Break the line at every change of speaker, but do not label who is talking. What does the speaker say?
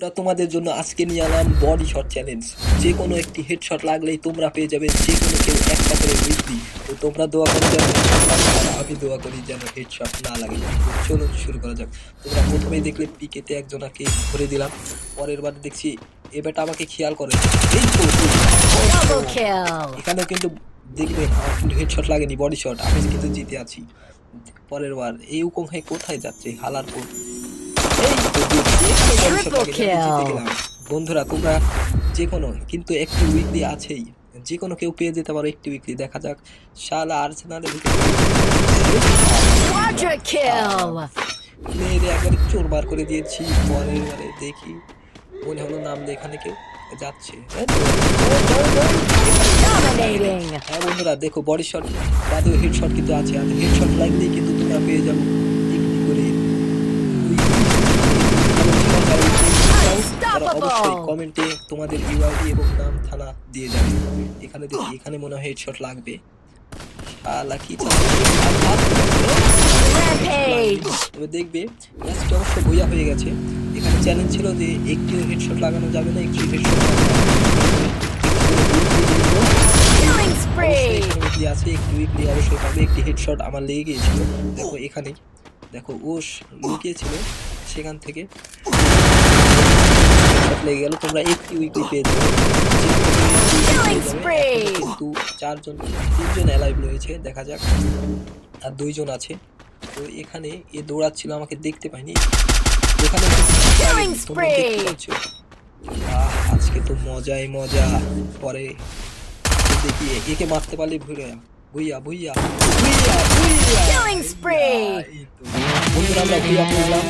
তোমাদের জন্য আজকে নিয়ে এলাম বডি শট চ্যালেঞ্জ যে কোনো একটি হেডশট লাগলেই তোমরা পেয়ে যাবে যে কোনো কেউ একটা করে বৃদ্ধি তো তোমরা দোয়া করে যেন আমি দোয়া করি যেন হেডশট না লাগে। চলুন শুরু করা যাক। তোমরা প্রথমেই দেখলে পিকেতে একজনাকে ধরে দিলাম। পরের বার দেখছি এবারটা আমাকে খেয়াল করে. এখানেও কিন্তু দেখবে আমার কিন্তু হেডশট লাগেনি বডি শট আমি কিন্তু জিতে আছি। পরের বার এই উকং কোথায় যাচ্ছে হালারপুর এই বন্ধুরা তোমরা যে কোনো কিন্তু একটি উইকলি আছেই যে কোনো কেউ পেয়ে যেতে পারো একটি উইকলি দেখা যাক শালা আর্সেনালে মেয়েদের একবারে চোর বার করে দিয়েছি পরের বারে দেখি মনে হলো নাম দিয়ে এখানে কেউ যাচ্ছে হ্যাঁ. হ্যাঁ বন্ধুরা দেখো বডি শট বাদেও হেড শট কিন্তু আছে আর হেড শট লাগলেই কিন্তু তোমরা পেয়ে যাব একটি করে তারা অবশ্যই কমেন্টে তোমাদের ইউআইডি এবং নাম থানা দিয়ে যাবে এখানে দেখি এখানে মনে হয় হেডশট লাগবে। শালা কি চালাচ্ছে? আর হাত
Rampage.
তবে দেখবে ম্যাচটা অবশ্য বইয়া হয়ে গেছে। এখানে চ্যালেঞ্জ ছিল যে একটিও হেডশট লাগানো যাবে না একটি হেডশট আছে একটি উইকলি অবশ্যই পাবে। একটি হেডশট আমার লেগে গিয়েছিল। দেখো এখানে। দেখো ওস লুকিয়েছিল। সেখান থেকে লেগে গেল তোমরা একটি উইকলি পেয়ে যাবে যে কোনো একটি
Killing
পেয়ে যাবে।
spree.
এখনও কিন্তু চারজন তিনজন অ্যালাইভ রয়েছে দেখা যাক। আর দুইজন আছে। তো এখানে এ দৌড়াচ্ছিল আমাকে দেখতে পাইনি এখানে আজকে তো মজাই মজা। পরে দেখি একে মারতে পারলে ভুইয়া ভুইয়া ভুইয়া ভুইয়া ভুইয়া। বন্ধুরা আমরা পড়লাম।